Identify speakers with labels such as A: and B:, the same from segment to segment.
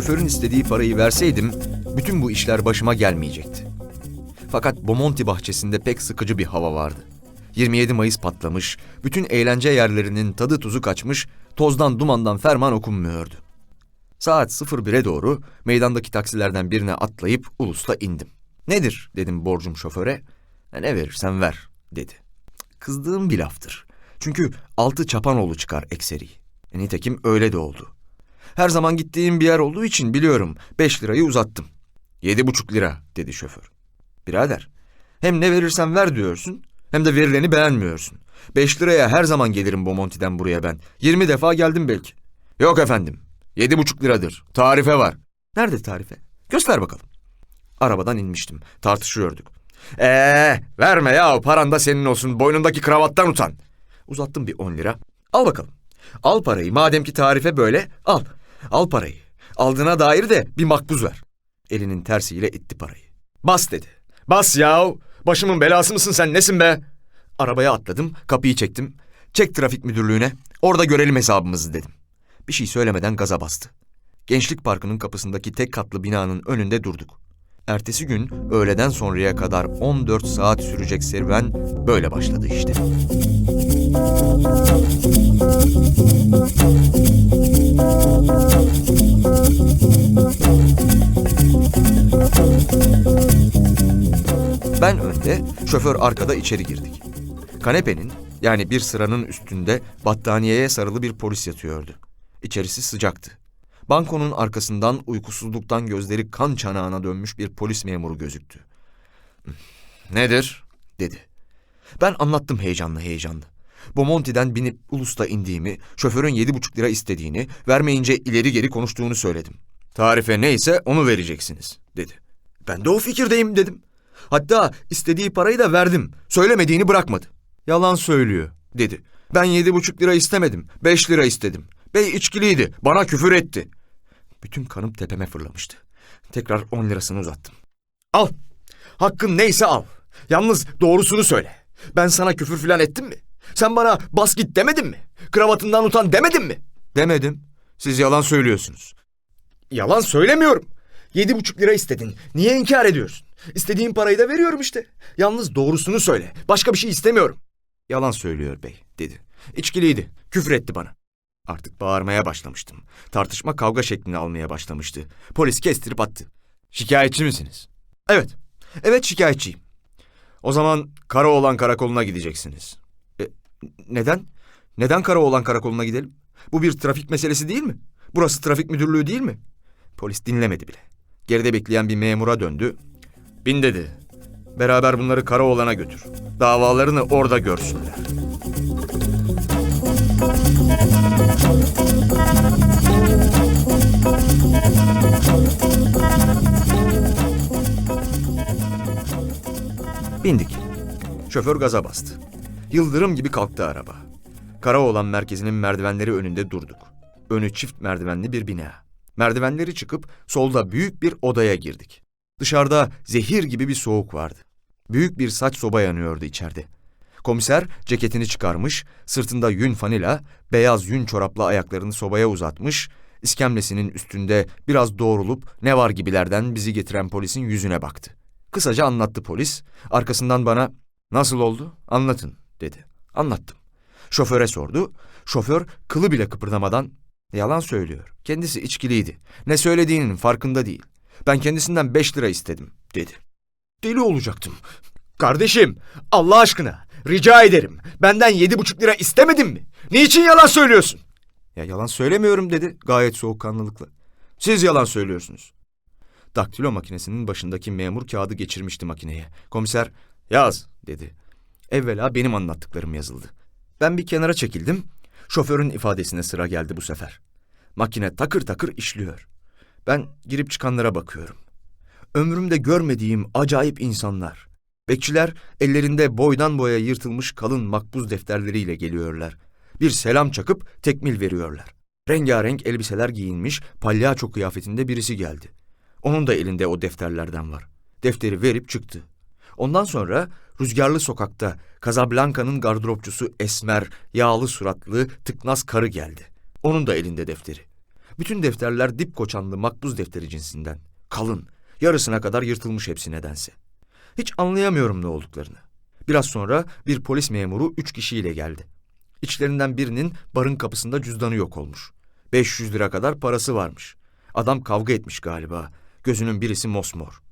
A: Şoförün istediği parayı verseydim bütün bu işler başıma gelmeyecekti. Fakat Bomonti bahçesinde pek sıkıcı bir hava vardı. 27 Mayıs patlamış, bütün eğlence yerlerinin tadı tuzu kaçmış, tozdan dumandan ferman okunmuyordu. Saat 01'e doğru meydandaki taksilerden birine atlayıp Ulus'ta indim. Nedir dedim borcum şoföre. "E, ne verirsen ver dedi. Kızdığım bir laftır. Çünkü altı çapanoğlu çıkar ekseri. E, nitekim öyle de oldu. Her zaman gittiğim bir yer olduğu için biliyorum. Beş lirayı uzattım. Yedi buçuk lira dedi şoför. Birader hem ne verirsen ver diyorsun hem de verileni beğenmiyorsun. Beş liraya her zaman gelirim Bomonti'den buraya ben. Yirmi defa geldim belki. Yok efendim. Yedi buçuk liradır. Tarife var. Nerede tarife? Göster bakalım. Arabadan inmiştim. Tartışıyorduk. Ee, verme ya paran da senin olsun. Boynundaki kravattan utan. Uzattım bir on lira. Al bakalım. Al parayı. Madem ki tarife böyle al. Al parayı. Aldığına dair de bir makbuz ver. Elinin tersiyle itti parayı. Bas dedi. Bas yahu. Başımın belası mısın sen nesin be? Arabaya atladım. Kapıyı çektim. Çek trafik müdürlüğüne. Orada görelim hesabımızı dedim. Bir şey söylemeden gaza bastı. Gençlik Parkı'nın kapısındaki tek katlı binanın önünde durduk. Ertesi gün öğleden sonraya kadar 14 saat sürecek serüven böyle başladı işte. Ben önde, şoför arkada içeri girdik. Kanepenin yani bir sıranın üstünde battaniyeye sarılı bir polis yatıyordu. İçerisi sıcaktı. Bankonun arkasından uykusuzluktan gözleri kan çanağına dönmüş bir polis memuru gözüktü. Nedir? dedi. Ben anlattım heyecanlı heyecanlı. Bomonti'den binip Ulus'ta indiğimi, şoförün yedi buçuk lira istediğini, vermeyince ileri geri konuştuğunu söyledim. Tarife neyse onu vereceksiniz, dedi. Ben de o fikirdeyim dedim. Hatta istediği parayı da verdim. Söylemediğini bırakmadı. Yalan söylüyor, dedi. Ben yedi buçuk lira istemedim, beş lira istedim. Bey içkiliydi, bana küfür etti. Bütün kanım tepeme fırlamıştı. Tekrar on lirasını uzattım. Al, hakkın neyse al. Yalnız doğrusunu söyle. Ben sana küfür falan ettim mi? Sen bana bas git demedin mi? Kravatından utan demedin mi? Demedim. Siz yalan söylüyorsunuz. Yalan söylemiyorum. Yedi buçuk lira istedin. Niye inkar ediyorsun? İstediğin parayı da veriyorum işte. Yalnız doğrusunu söyle. Başka bir şey istemiyorum. Yalan söylüyor bey dedi. İçkiliydi. Küfür etti bana. Artık bağırmaya başlamıştım. Tartışma kavga şeklini almaya başlamıştı. Polis kestirip attı. Şikayetçi misiniz? Evet. Evet şikayetçiyim. O zaman Karaoğlan Karakolu'na gideceksiniz. Neden? Neden Karaoğlan Karakolu'na gidelim? Bu bir trafik meselesi değil mi? Burası trafik müdürlüğü değil mi? Polis dinlemedi bile. Geride bekleyen bir memura döndü. Bin dedi. Beraber bunları Karaoğlan'a götür. Davalarını orada görsünler. Bindik. Şoför gaza bastı. Yıldırım gibi kalktı araba. Karaoğlan merkezinin merdivenleri önünde durduk. Önü çift merdivenli bir bina. Merdivenleri çıkıp solda büyük bir odaya girdik. Dışarıda zehir gibi bir soğuk vardı. Büyük bir saç soba yanıyordu içeride. Komiser ceketini çıkarmış, sırtında yün fanila, beyaz yün çorapla ayaklarını sobaya uzatmış, iskemlesinin üstünde biraz doğrulup ne var gibilerden bizi getiren polisin yüzüne baktı. Kısaca anlattı polis. Arkasından bana nasıl oldu anlatın dedi. Anlattım. Şoföre sordu. Şoför kılı bile kıpırdamadan yalan söylüyor. Kendisi içkiliydi. Ne söylediğinin farkında değil. Ben kendisinden beş lira istedim dedi. Deli olacaktım. Kardeşim Allah aşkına rica ederim. Benden yedi buçuk lira istemedin mi? Niçin yalan söylüyorsun? Ya yalan söylemiyorum dedi gayet soğukkanlılıkla. Siz yalan söylüyorsunuz. Daktilo makinesinin başındaki memur kağıdı geçirmişti makineye. Komiser yaz dedi. Evvela benim anlattıklarım yazıldı. Ben bir kenara çekildim. Şoförün ifadesine sıra geldi bu sefer. Makine takır takır işliyor. Ben girip çıkanlara bakıyorum. Ömrümde görmediğim acayip insanlar. Bekçiler ellerinde boydan boya yırtılmış kalın makbuz defterleriyle geliyorlar. Bir selam çakıp tekmil veriyorlar. Rengarenk elbiseler giyinmiş palyaço kıyafetinde birisi geldi. Onun da elinde o defterlerden var. Defteri verip çıktı. Ondan sonra rüzgarlı sokakta Casablanca'nın gardıropçusu esmer, yağlı suratlı, tıknaz karı geldi. Onun da elinde defteri. Bütün defterler dip koçanlı makbuz defteri cinsinden. Kalın, yarısına kadar yırtılmış hepsi nedense. Hiç anlayamıyorum ne olduklarını. Biraz sonra bir polis memuru üç kişiyle geldi. İçlerinden birinin barın kapısında cüzdanı yok olmuş. 500 lira kadar parası varmış. Adam kavga etmiş galiba. Gözünün birisi mosmor.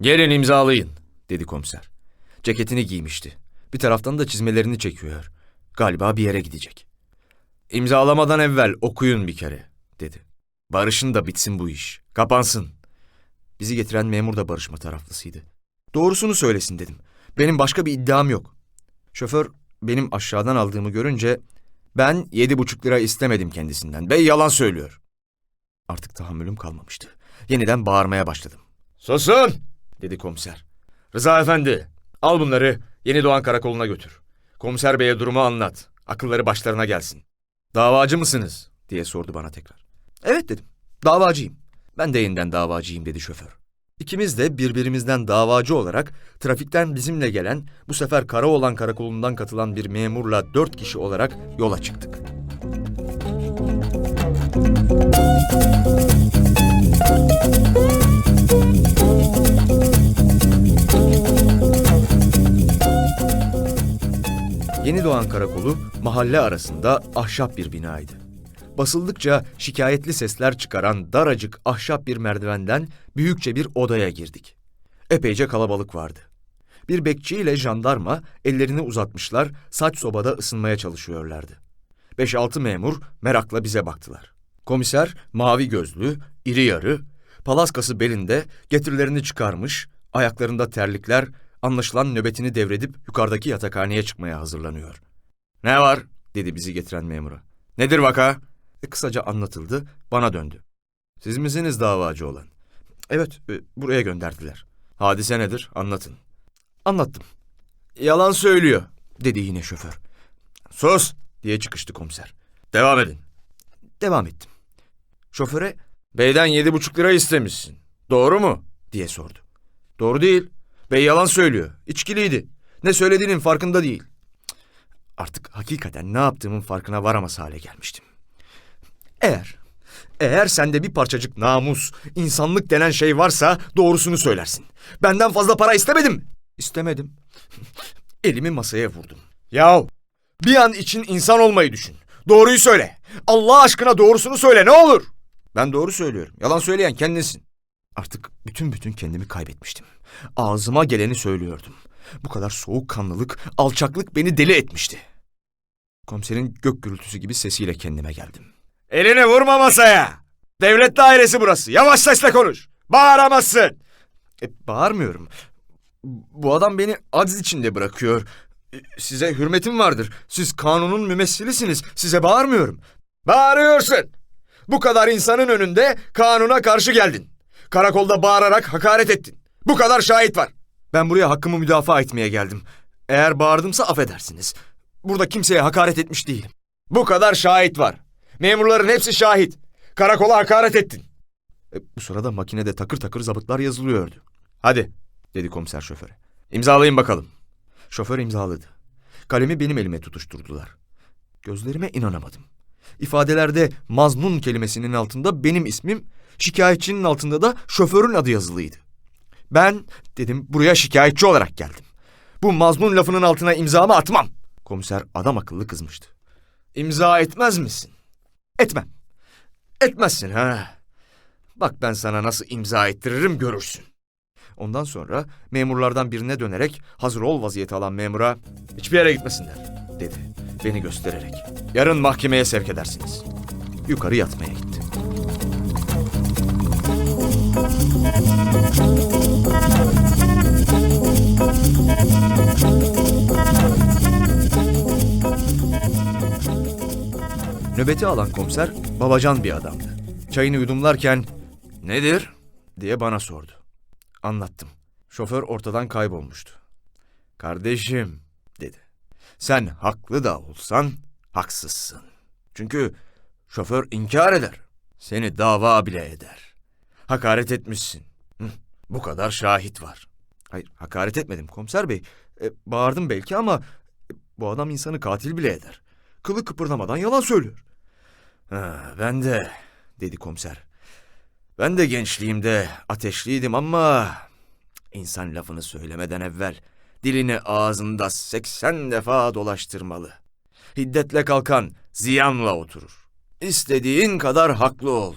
A: Gelin imzalayın, dedi komiser. Ceketini giymişti. Bir taraftan da çizmelerini çekiyor. Galiba bir yere gidecek. İmzalamadan evvel okuyun bir kere, dedi. Barışın da bitsin bu iş. Kapansın. Bizi getiren memur da barışma taraflısıydı. Doğrusunu söylesin dedim. Benim başka bir iddiam yok. Şoför benim aşağıdan aldığımı görünce ben yedi buçuk lira istemedim kendisinden. Bey yalan söylüyor. Artık tahammülüm kalmamıştı. Yeniden bağırmaya başladım. Susun! dedi komiser. Rıza efendi, al bunları Yeni Doğan Karakolu'na götür. Komiser beye durumu anlat. Akılları başlarına gelsin. Davacı mısınız? diye sordu bana tekrar. Evet dedim. Davacıyım. Ben de yeniden davacıyım dedi şoför. İkimiz de birbirimizden davacı olarak trafikten bizimle gelen, bu sefer Karaoğlan Karakolu'ndan katılan bir memurla dört kişi olarak yola çıktık. Yeni Doğan Karakolu mahalle arasında ahşap bir binaydı. Basıldıkça şikayetli sesler çıkaran daracık ahşap bir merdivenden büyükçe bir odaya girdik. Epeyce kalabalık vardı. Bir bekçi ile jandarma ellerini uzatmışlar, saç sobada ısınmaya çalışıyorlardı. Beş altı memur merakla bize baktılar. Komiser mavi gözlü, iri yarı, palaskası belinde getirilerini çıkarmış, ayaklarında terlikler, anlaşılan nöbetini devredip yukarıdaki yatakhaneye çıkmaya hazırlanıyor. Ne var? dedi bizi getiren memura. Nedir vaka? E, kısaca anlatıldı, bana döndü. Siz misiniz davacı olan? Evet, e, buraya gönderdiler. Hadise nedir? Anlatın. Anlattım. Yalan söylüyor, dedi yine şoför. Sus, diye çıkıştı komiser. Devam edin. Devam ettim. Şoföre, beyden yedi buçuk lira istemişsin. Doğru mu? diye sordu. Doğru değil. Bey yalan söylüyor. İçkiliydi. Ne söylediğinin farkında değil. Artık hakikaten ne yaptığımın farkına varamaz hale gelmiştim. Eğer, eğer sende bir parçacık namus, insanlık denen şey varsa doğrusunu söylersin. Benden fazla para istemedim. İstemedim. Elimi masaya vurdum. Yahu bir an için insan olmayı düşün. Doğruyu söyle. Allah aşkına doğrusunu söyle ne olur. Ben doğru söylüyorum. Yalan söyleyen kendinsin. Artık bütün bütün kendimi kaybetmiştim. Ağzıma geleni söylüyordum. Bu kadar soğukkanlılık, alçaklık beni deli etmişti. Komiserin gök gürültüsü gibi sesiyle kendime geldim. Elini vurma masaya. Devlet dairesi burası. Yavaş sesle konuş. Bağıramazsın. E, bağırmıyorum. Bu adam beni aciz içinde bırakıyor. E, Size hürmetim vardır. Siz kanunun mümessilisiniz. Size bağırmıyorum. Bağırıyorsun. Bu kadar insanın önünde kanuna karşı geldin. Karakolda bağırarak hakaret ettin. Bu kadar şahit var. Ben buraya hakkımı müdafaa etmeye geldim. Eğer bağırdımsa affedersiniz. Burada kimseye hakaret etmiş değilim. Bu kadar şahit var. Memurların hepsi şahit. Karakola hakaret ettin. E, bu sırada makinede takır takır zabıtlar yazılıyordu. Hadi, dedi komiser şoföre. İmzalayın bakalım. Şoför imzaladı. Kalemi benim elime tutuşturdular. Gözlerime inanamadım. İfadelerde maznun kelimesinin altında benim ismim, şikayetçinin altında da şoförün adı yazılıydı. Ben dedim buraya şikayetçi olarak geldim. Bu mazmun lafının altına imzamı atmam. Komiser adam akıllı kızmıştı. İmza etmez misin? Etmem. Etmezsin ha. Bak ben sana nasıl imza ettiririm görürsün. Ondan sonra memurlardan birine dönerek hazır ol vaziyeti alan memura hiçbir yere gitmesinler dedi beni göstererek. Yarın mahkemeye sevk edersiniz. Yukarı yatmaya gitti. Nöbeti alan komiser babacan bir adamdı. Çayını yudumlarken nedir diye bana sordu. Anlattım. Şoför ortadan kaybolmuştu. Kardeşim dedi. Sen haklı da olsan haksızsın. Çünkü şoför inkar eder. Seni dava bile eder. Hakaret etmişsin. Hı, bu kadar şahit var. Hayır hakaret etmedim komiser bey. E, bağırdım belki ama e, bu adam insanı katil bile eder. Kılı kıpırdamadan yalan söylüyor. Ha, ben de dedi komiser. Ben de gençliğimde ateşliydim ama insan lafını söylemeden evvel dilini ağzında 80 defa dolaştırmalı. Hiddetle kalkan ziyanla oturur. İstediğin kadar haklı ol.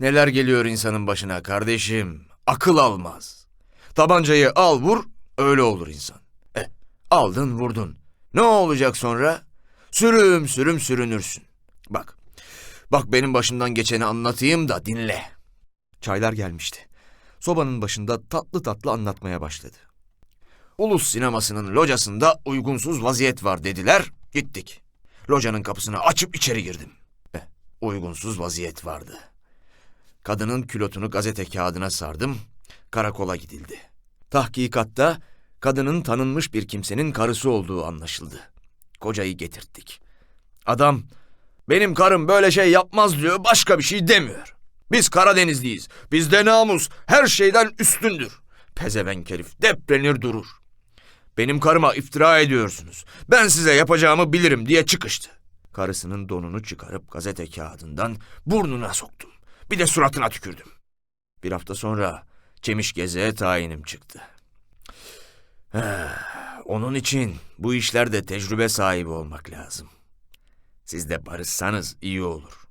A: Neler geliyor insanın başına kardeşim? Akıl almaz. Tabancayı al vur, öyle olur insan. Eh, aldın vurdun. Ne olacak sonra? Sürüm sürüm sürünürsün. Bak, bak benim başımdan geçeni anlatayım da dinle. Çaylar gelmişti. Sobanın başında tatlı tatlı anlatmaya başladı. Ulus sinemasının locasında uygunsuz vaziyet var dediler, gittik. Locanın kapısını açıp içeri girdim. Eh, uygunsuz vaziyet vardı. Kadının külotunu gazete kağıdına sardım, karakola gidildi. Tahkikatta kadının tanınmış bir kimsenin karısı olduğu anlaşıldı. Kocayı getirttik. Adam, benim karım böyle şey yapmaz diyor, başka bir şey demiyor. Biz Karadenizliyiz, bizde namus her şeyden üstündür. Pezevenk herif deprenir durur. Benim karıma iftira ediyorsunuz. Ben size yapacağımı bilirim diye çıkıştı. Karısının donunu çıkarıp gazete kağıdından burnuna soktum. Bir de suratına tükürdüm. Bir hafta sonra Çemiş Geze'ye tayinim çıktı. Onun için bu işlerde tecrübe sahibi olmak lazım. Siz de barışsanız iyi olur.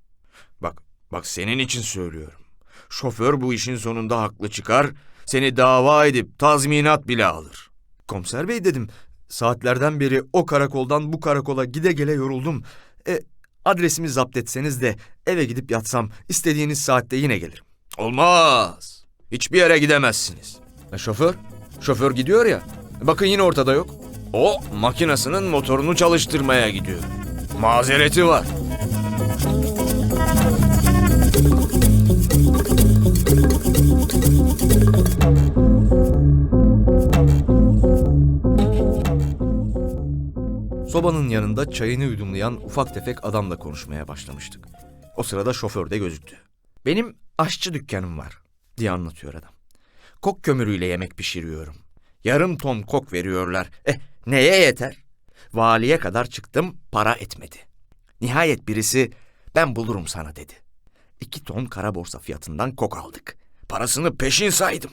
A: Bak, bak senin için söylüyorum. Şoför bu işin sonunda haklı çıkar, seni dava edip tazminat bile alır. Komiser bey dedim, saatlerden beri o karakoldan bu karakola gide gele yoruldum. E, adresimi zapt etseniz de eve gidip yatsam istediğiniz saatte yine gelirim. Olmaz. Hiçbir yere gidemezsiniz. E, şoför? Şoför gidiyor ya. Bakın yine ortada yok. O makinasının motorunu çalıştırmaya gidiyor. Mazereti var. Sobanın yanında çayını yudumlayan ufak tefek adamla konuşmaya başlamıştık. O sırada şoför de gözüktü. Benim aşçı dükkanım var diye anlatıyor adam. Kok kömürüyle yemek pişiriyorum. Yarım ton kok veriyorlar. Eh neye yeter? Valiye kadar çıktım para etmedi. Nihayet birisi ben bulurum sana dedi. İki ton kara borsa fiyatından kok aldık. Parasını peşin saydım.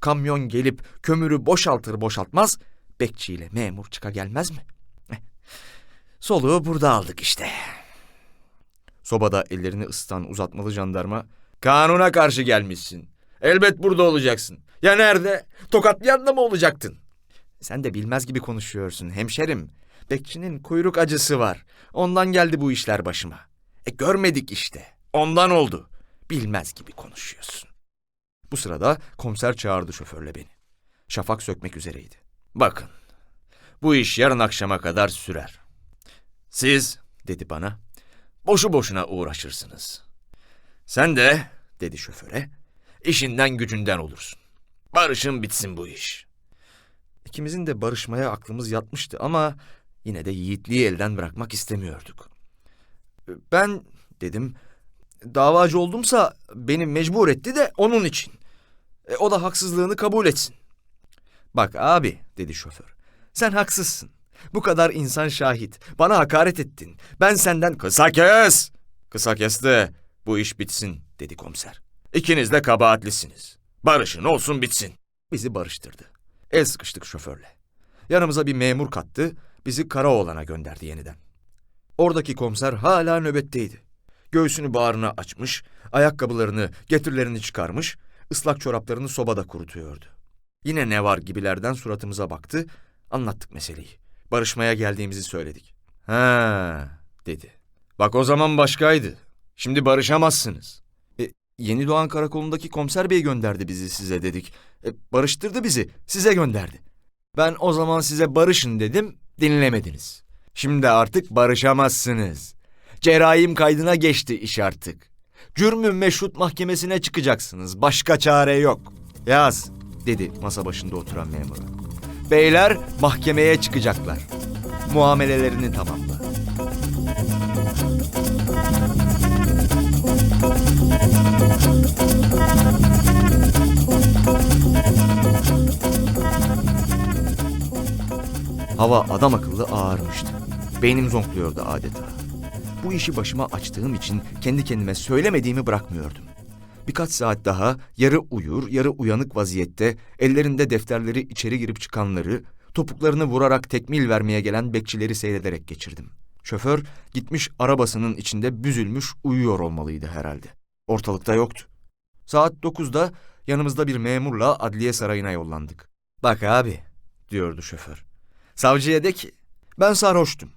A: Kamyon gelip kömürü boşaltır boşaltmaz bekçiyle memur çıka gelmez mi? Soluğu burada aldık işte. Sobada ellerini ısıtan uzatmalı jandarma kanuna karşı gelmişsin. Elbet burada olacaksın. Ya nerede? Tokatlayan da mı olacaktın? Sen de bilmez gibi konuşuyorsun hemşerim. Bekçinin kuyruk acısı var. Ondan geldi bu işler başıma. E görmedik işte. Ondan oldu. Bilmez gibi konuşuyorsun. Bu sırada komiser çağırdı şoförle beni. Şafak sökmek üzereydi. Bakın, bu iş yarın akşama kadar sürer. Siz, dedi bana, boşu boşuna uğraşırsınız. Sen de, dedi şoföre, işinden gücünden olursun. Barışın bitsin bu iş. İkimizin de barışmaya aklımız yatmıştı ama yine de yiğitliği elden bırakmak istemiyorduk. Ben, dedim, davacı oldumsa beni mecbur etti de onun için. E, o da haksızlığını kabul etsin. Bak abi, dedi şoför, sen haksızsın. Bu kadar insan şahit. Bana hakaret ettin. Ben senden... Kısa kes! Kısa kes de bu iş bitsin, dedi komiser. İkiniz de kabahatlisiniz. Barışın olsun bitsin. Bizi barıştırdı. El sıkıştık şoförle. Yanımıza bir memur kattı, bizi Karaoğlan'a gönderdi yeniden. Oradaki komiser hala nöbetteydi. Göğsünü bağrına açmış, ayakkabılarını, getirlerini çıkarmış, ıslak çoraplarını sobada kurutuyordu. Yine ne var gibilerden suratımıza baktı, anlattık meseleyi. Barışmaya geldiğimizi söyledik. Ha, dedi. Bak o zaman başkaydı. Şimdi barışamazsınız. E, Yeni Doğan Karakolu'ndaki komiser bey gönderdi bizi size dedik. E, barıştırdı bizi, size gönderdi. Ben o zaman size barışın dedim, dinlemediniz. Şimdi artık barışamazsınız. Cerrahim kaydına geçti iş artık. Cürmün meşrut mahkemesine çıkacaksınız. Başka çare yok. Yaz, dedi masa başında oturan memura. Beyler mahkemeye çıkacaklar. Muamelelerini tamamla. Hava adam akıllı ağarmıştı. Beynim zonkluyordu adeta. Bu işi başıma açtığım için kendi kendime söylemediğimi bırakmıyordum. Birkaç saat daha yarı uyur, yarı uyanık vaziyette ellerinde defterleri içeri girip çıkanları, topuklarını vurarak tekmil vermeye gelen bekçileri seyrederek geçirdim. Şoför gitmiş arabasının içinde büzülmüş uyuyor olmalıydı herhalde. Ortalıkta yoktu. Saat 9'da yanımızda bir memurla adliye sarayına yollandık. Bak abi, diyordu şoför. Savcıya de ki, ben sarhoştum.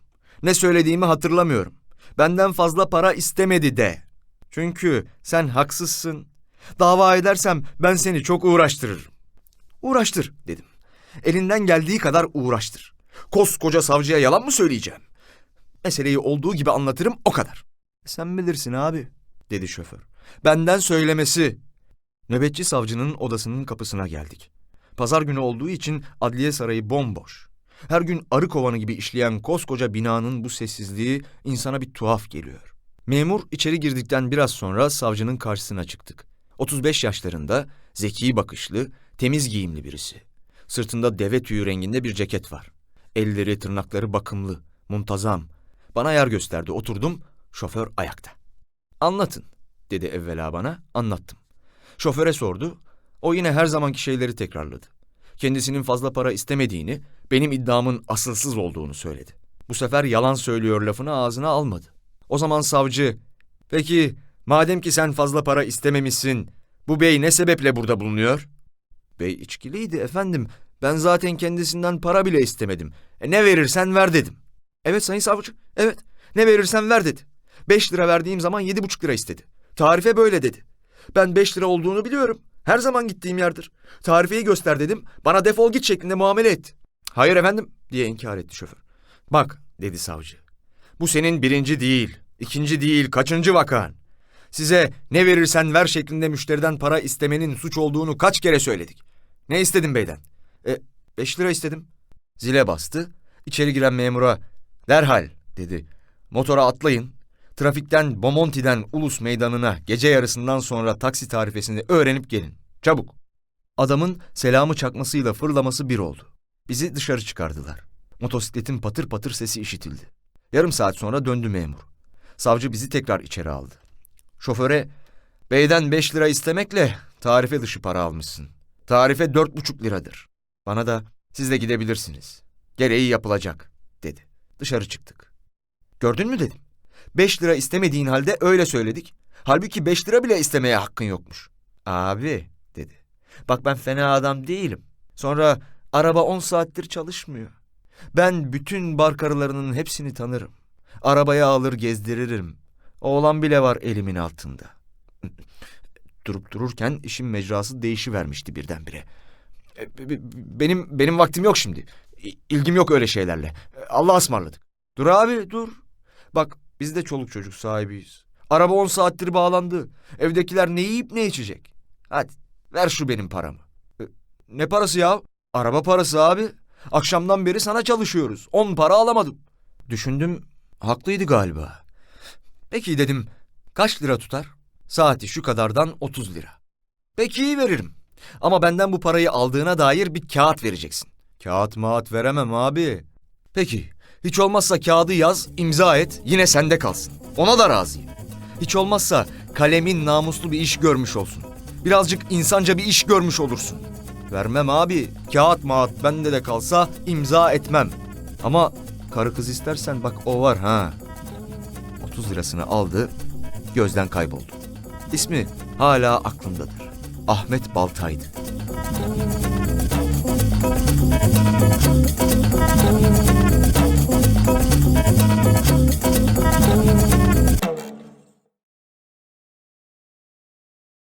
A: Ne söylediğimi hatırlamıyorum. Benden fazla para istemedi de. Çünkü sen haksızsın. Dava edersem ben seni çok uğraştırırım. Uğraştır dedim. Elinden geldiği kadar uğraştır. Koskoca savcıya yalan mı söyleyeceğim? Meseleyi olduğu gibi anlatırım o kadar. Sen bilirsin abi dedi şoför. Benden söylemesi. Nöbetçi savcının odasının kapısına geldik. Pazar günü olduğu için adliye sarayı bomboş. Her gün arı kovanı gibi işleyen koskoca binanın bu sessizliği insana bir tuhaf geliyor. Memur içeri girdikten biraz sonra savcının karşısına çıktık. 35 yaşlarında, zeki bakışlı, temiz giyimli birisi. Sırtında deve tüyü renginde bir ceket var. Elleri, tırnakları bakımlı, muntazam. Bana yer gösterdi, oturdum, şoför ayakta. Anlatın, dedi evvela bana, anlattım. Şoföre sordu, o yine her zamanki şeyleri tekrarladı. Kendisinin fazla para istemediğini, benim iddiamın asılsız olduğunu söyledi. Bu sefer yalan söylüyor lafını ağzına almadı. O zaman savcı, peki madem ki sen fazla para istememişsin, bu bey ne sebeple burada bulunuyor? Bey içkiliydi efendim. Ben zaten kendisinden para bile istemedim. E, ne verirsen ver dedim. Evet sayın savcı, evet. Ne verirsen ver dedi. Beş lira verdiğim zaman yedi buçuk lira istedi. Tarife böyle dedi. Ben beş lira olduğunu biliyorum. Her zaman gittiğim yerdir. Tarifeyi göster dedim. Bana defol git şeklinde muamele etti. Hayır efendim diye inkar etti şoför. Bak dedi savcı. Bu senin birinci değil, ikinci değil, kaçıncı vakan. Size ne verirsen ver şeklinde müşteriden para istemenin suç olduğunu kaç kere söyledik. Ne istedin beyden? E, beş lira istedim. Zile bastı. İçeri giren memura derhal dedi. Motora atlayın. Trafikten Bomonti'den Ulus Meydanı'na gece yarısından sonra taksi tarifesini öğrenip gelin. Çabuk. Adamın selamı çakmasıyla fırlaması bir oldu. Bizi dışarı çıkardılar. Motosikletin patır patır sesi işitildi. Yarım saat sonra döndü memur. Savcı bizi tekrar içeri aldı. Şoföre, beyden beş lira istemekle tarife dışı para almışsın. Tarife dört buçuk liradır. Bana da siz de gidebilirsiniz. Gereği yapılacak, dedi. Dışarı çıktık. Gördün mü dedim. Beş lira istemediğin halde öyle söyledik. Halbuki beş lira bile istemeye hakkın yokmuş. Abi, dedi. Bak ben fena adam değilim. Sonra araba on saattir çalışmıyor. Ben bütün bar karılarının hepsini tanırım. Arabaya alır gezdiririm. Oğlan bile var elimin altında. Durup dururken işin mecrası değişivermişti birdenbire. E, Benim benim vaktim yok şimdi. İlgim yok öyle şeylerle. Allah'a ısmarladık. Dur abi dur. Bak biz de çoluk çocuk sahibiyiz. Araba on saattir bağlandı. Evdekiler ne yiyip ne içecek? Hadi ver şu benim paramı. E, Ne parası ya? Araba parası abi. Akşamdan beri sana çalışıyoruz. On para alamadım. Düşündüm haklıydı galiba. Peki dedim kaç lira tutar? Saati şu kadardan 30 lira. Peki veririm. Ama benden bu parayı aldığına dair bir kağıt vereceksin. Kağıt mağat veremem abi. Peki hiç olmazsa kağıdı yaz, imza et, yine sende kalsın. Ona da razıyım. Hiç olmazsa kalemin namuslu bir iş görmüş olsun. Birazcık insanca bir iş görmüş olursun. Vermem abi. Kağıt mağat bende de kalsa imza etmem. Ama Karı kız istersen bak o var ha. 30 lirasını aldı, gözden kayboldu. İsmi hala aklımdadır. Ahmet Baltaydı. Müzik